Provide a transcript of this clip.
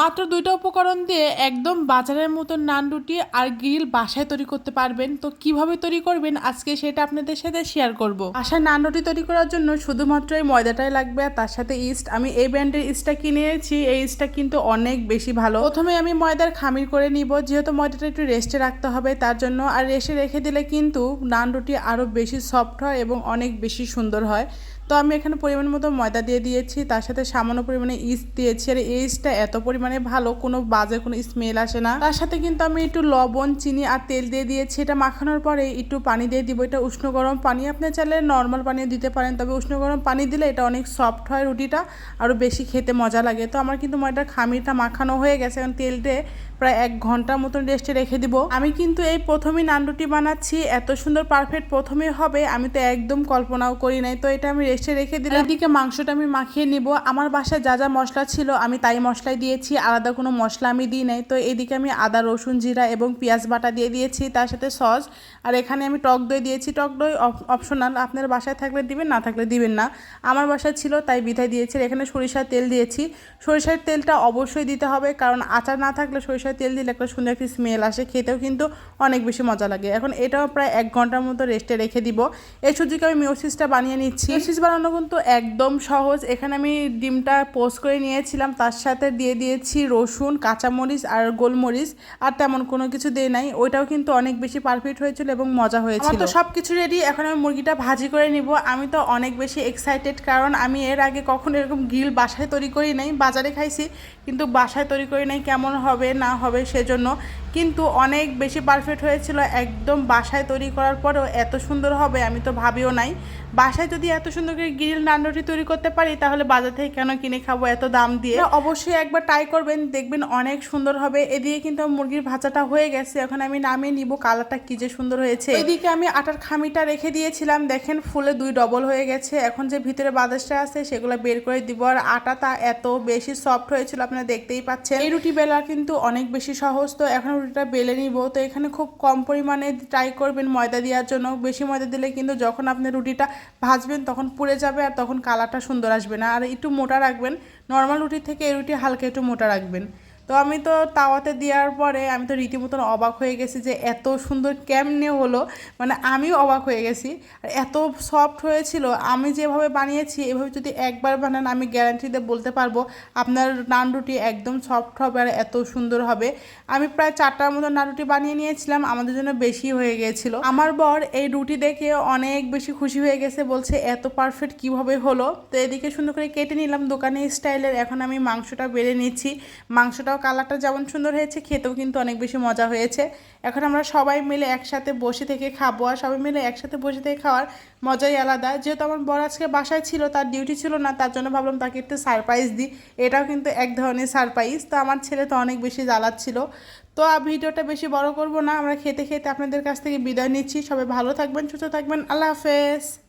মাত্র দুইটা উপকরণ দিয়ে একদম বাজারের মতো নান রুটি আর গ্রিল বাসায় তৈরি করতে পারবেন। তো কীভাবে তৈরি করবেন আজকে সেটা আপনাদের সাথে শেয়ার করব। বাসায় নান রুটি তৈরি করার জন্য শুধুমাত্র এই ময়দাটাই লাগবে আর তার সাথে ইস্ট। আমি এই ব্র্যান্ডের ইস্টটা কিনে এনেছি। এই ইস্টটা কিন্তু অনেক বেশি ভালো। প্রথমে আমি ময়দার খামির করে নিব। যেহেতু ময়দাটা একটু রেস্টে রাখতে হবে, তার জন্য আর রেস্টে রেখে দিলে কিন্তু নান রুটি আরও বেশি সফট হয় এবং অনেক বেশি সুন্দর হয়। তো আমি এখানে পরিমাণ মতো ময়দা দিয়ে দিয়েছি, তার সাথে সামান্য পরিমাণে ইস্ট দিয়েছি। আর এই ইস্টটা এত পরিমাণে ভালো, কোনো বাজে কোনো স্মেল আসে না। তার সাথে কিন্তু আমি একটু লবণ, চিনি আর তেল দিয়ে দিয়েছি। এটা মাখানোর পরে একটু পানি দিয়ে দিব, এটা উষ্ণ গরম পানি। আপনি চাইলে নর্মাল পানি দিতে পারেন, তবে উষ্ণ গরম পানি দিলে এটা অনেক সফট হয় রুটিটা, আরও বেশি খেতে মজা লাগে। তো আমার কিন্তু ময়দার খামিরটা মাখানো হয়ে গেছে, এখন তেল দিয়ে প্রায় এক ঘণ্টার মতন রেস্টে রেখে দিব। আমি কিন্তু এই প্রথমেই নান রুটি বানাচ্ছি, এত সুন্দর পারফেক্ট প্রথমে হবে, আমি তো একদম কল্পনাও করি নাই। তো এটা আমি রেস্টে রেখে দিলাম। এদিকে মাংসটা আমি মাখিয়ে নিব। আমার বাসায় যা যা মশলা ছিল আমি তাই মশলাই দিয়েছি। আলাদা কোনো মশলা আমি দিই নাই। তো এদিকে আমি আদা, রসুন, জিরা এবং পেঁয়াজ বাটা দিয়ে দিয়েছি, তার সাথে সস। আর এখানে আমি টক দই দিয়েছি। টক দই অপশনাল। আপনার বাসায় থাকলে দিবেন, না থাকলে দিবেন না। আমার বাসায় ছিল, তাই বিধায় দিয়েছি। এখানে সরিষার তেল দিয়েছি। সরিষার তেলটা অবশ্যই দিতে হবে, কারণ আচার না থাকলে সরিষার তেল দিলে একটা সুন্দর একটি স্মেল আসে। খেতেও কিন্তু অনেক বেশি মজা লাগে। এখন এটাও প্রায় এক ঘণ্টার মতো রেস্টে রেখে দিব। এই সুযোগে আমি মিওসিসটা বানিয়ে নিচ্ছি। বানানো কিন্তু একদম সহজ। এখানে আমি ডিমটা পোস্ট করে নিয়েছিলাম। তার সাথে দিয়ে দিয়েছি রসুন, কাঁচামরিচ আর গোলমরিচ। আর তেমন কোনো কিছু দিয়ে নাই। ওইটাও কিন্তু অনেক বেশি পারফেক্ট হয়েছিল এবং মজা হয়েছিল। তো সব কিছু রেডি এখন আমি মুরগিটা ভাজি করে নিব। আমি তো অনেক বেশি এক্সাইটেড কারণ আমি এর আগে কখনো এরকম গ্রিল বাসায় তৈরি করি নাই। বাজারে খাইছি, কিন্তু বাসায় তৈরি করি নাই কেমন হবে, না হবে সেজন্য। কিন্তু অনেক বেশি পারফেক্ট হয়েছিল। একদম বাসায় তৈরি করার পরেও এত সুন্দর হবে আমি তো ভাবিও নাই। বাসায় যদি এত সুন্দর করে গ্রিল নান্ডটি তৈরি করতে পারি তাহলে বাজার থেকে কেন কিনে খাব এত দাম দিয়ে? অবশ্যই একবার ট্রাই করবেন দেখবেন অনেক সুন্দর হবে। এদিকে কিন্তু মুরগির ভাজাটা হয়ে গেছে এখন আমি নামিয়ে নিব কালারটা কি যে সুন্দর হয়েছে। এদিকে আমি আটার খামিটা রেখে দিয়েছিলাম দেখেন ফুলে দুই ডবল হয়ে গেছে। এখন যে ভিতরে বাদাসটা আছে সেগুলো বের করে দিব। আর আটাটা এত বেশি সফট হয়েছিল আপনারা দেখতেই পাচ্ছেন। এই রুটি বেলা কিন্তু অনেক বেশি সহজ তো এখন রুটিটা বেলে নিব। তো এখানে খুব কম পরিমাণে ট্রাই করবেন ময়দা দেওয়ার জন্য। বেশি ময়দা দিলে কিন্তু যখন আপনি রুটিটা ভাজবেন তখন পুড়ে যাবে আর তখন কালারটা সুন্দর আসবে না। আর একটু মোটা রাখবেন। নর্মাল রুটির থেকে এই রুটি হালকা একটু মোটা রাখবেন। তো আমি তো তাওয়াতে দেওয়ার পরে আমি তো রীতিমতন অবাক হয়ে গেছি যে এত সুন্দর কেমনে হলো। মানে আমিও অবাক হয়ে গেছি। আর এত সফট হয়েছিল, আমি যেভাবে বানিয়েছি, এভাবে যদি একবার বানান, আমি গ্যারান্টি দিয়ে বলতে পারব, আপনার নান রুটি একদম সফট হবে আর এত সুন্দর হবে। আমি প্রায় চারটার মতো নান রুটি বানিয়ে নিয়েছিলাম, আমাদের জন্য বেশি হয়ে গিয়েছিল আমার বর এই রুটি দেখে অনেক বেশি খুশি হয়ে গেছে, বলছে এত পারফেক্ট কীভাবে হলো? তো এদিকে সুন্দর করে কেটে নিলাম, দোকানে স্টাইলের এখন আমি মাংসটা বেড়ে নিচ্ছি। মাংসটাও কালারটা যেমন সুন্দর হয়েছে, খেতেও কিন্তু অনেক বেশি মজা হয়েছে। এখন আমরা সবাই মিলে একসাথে বসে থেকে খাব আর সবাই মিলে একসাথে বসে থেকে খাওয়ার মজাই আলাদা। যেহেতু আমার বর আজকে বাসায় ছিল, তার ডিউটি ছিল না, তার জন্য ভাবলাম তাকে একটু সারপ্রাইজ দিই। এটাও কিন্তু এক ধরনের সারপ্রাইজ তো আমার ছেলে তো অনেক বেশি জ্বালাচ্ছিল তো আর ভিডিওটা বেশি বড় করব না, আমরা খেতে খেতে আপনাদের কাছ থেকে বিদায় নিচ্ছি। সবাই ভালো থাকবেন, সুস্থ থাকবেন। আল্লাহ হাফেজ।